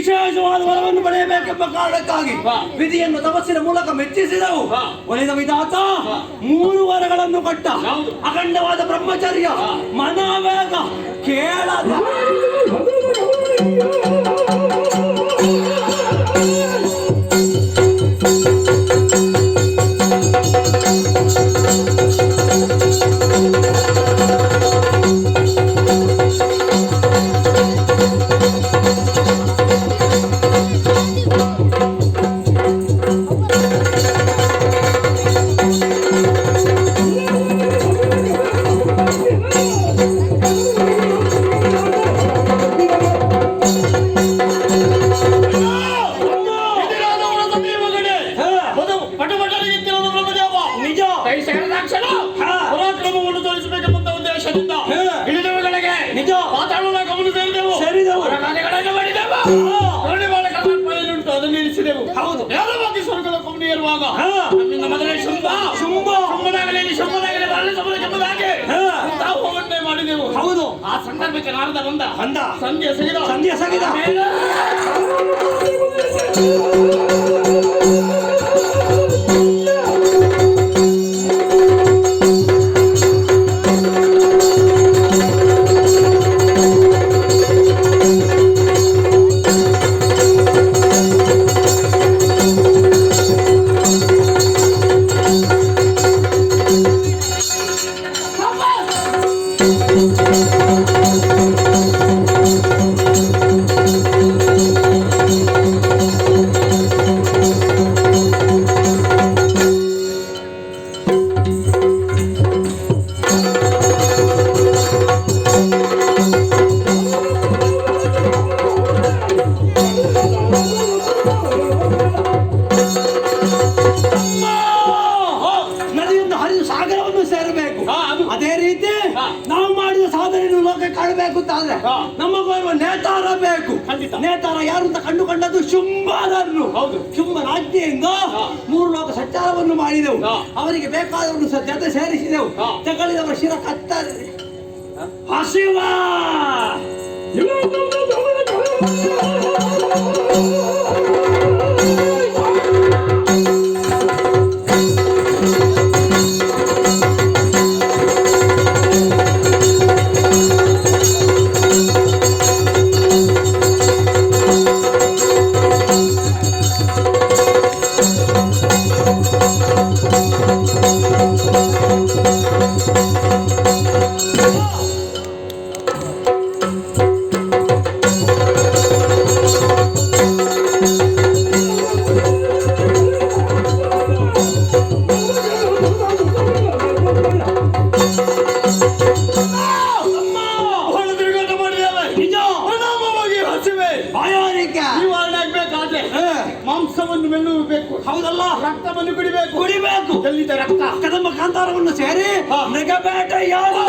ವಿಶೇಷವಾದ ವರವನ್ನು ಪಡೆಯಬೇಕೆಂಬ ಕಾರಣಕ್ಕಾಗಿ. ವಿಧಿಯನ್ನು ತಪಸ್ಸಿನ ಮೂಲಕ ಮೆಚ್ಚಿಸಿದವು. ಒಳಿದ ಒಲಿದ ವಿಧಾತ ಮೂರು ವರಗಳನ್ನು ಕೊಟ್ಟ. ಅಖಂಡವಾದ ಬ್ರಹ್ಮಚರ್ಯ ಮನವೇಗ ಕೇಳದ. ಕರ್ನಾಟಕ ಅದನ್ನು ನಿಲ್ಲಿಸಿದೆವು ಹೌದು. ನೇರವಾಗಿ ಸ್ವರ್ಗದ ಕೊಮ್ಮೆ ಏರುವಾಗ ಹಾ. ನಮ್ಮಿಂದ ಮೊದಲೇ ಶುಂಭ ಶುಂಭ. ಶುಂಭನಾಗಲಿ ಶುಂಭನಾಗಲಿ ಬರಲಿ ಸಮರ ಕೆಂಬುದಾಗಿ ಹಾ. ತಾವು ಹೋಗಟ್ಟೆ ಮಾಡಿದೆವು ಹೌದು ಆ ಸಂದರ್ಭಕ್ಕೆ ನಾರದ ಬಂದ ಅಂದ ಸಂಧ್ಯೆ ಸಗಿದ ಸಂಧ್ಯೆ ಸಗಿದ. ಮೇಲೆ ಆ ನೇತಾರ ಕಂಡು ಅಂತ ಕಂಡುಕೊಂಡದ್ದು ಶುಂಭನನ್ನು. ಹೌದು. ಶುಂಭ ರಾಜ್ಯದಿಂದ. ಮೂರು ಲೋಕ ಸಂಚಾರವನ್ನು ಮಾಡಿದೆವು. ಅವರಿಗೆ ಬೇಕಾದವರು ಸ- ಜೊತೆ ಸೇರಿಸಿದೆವು. ಹಾ. ತಗೊಳ್ಳಿದವರ ಶಿರ ಕತ್ತರಿ ಹಸಿವ! thank you. ಹೌದಲ್ಲ? ರಕ್ತವನ್ನು ಕುಡಿಬೇಕು. ಕುಡಿಬೇಕು. ಎಲ್ಲಿದೆ ರಕ್ತ? ಕದಂಬ ಕಾಂತಾರವನ್ನು ಸೇರಿ ಹಾ. ಮೃಗಬೇಟೆ ಯಾರು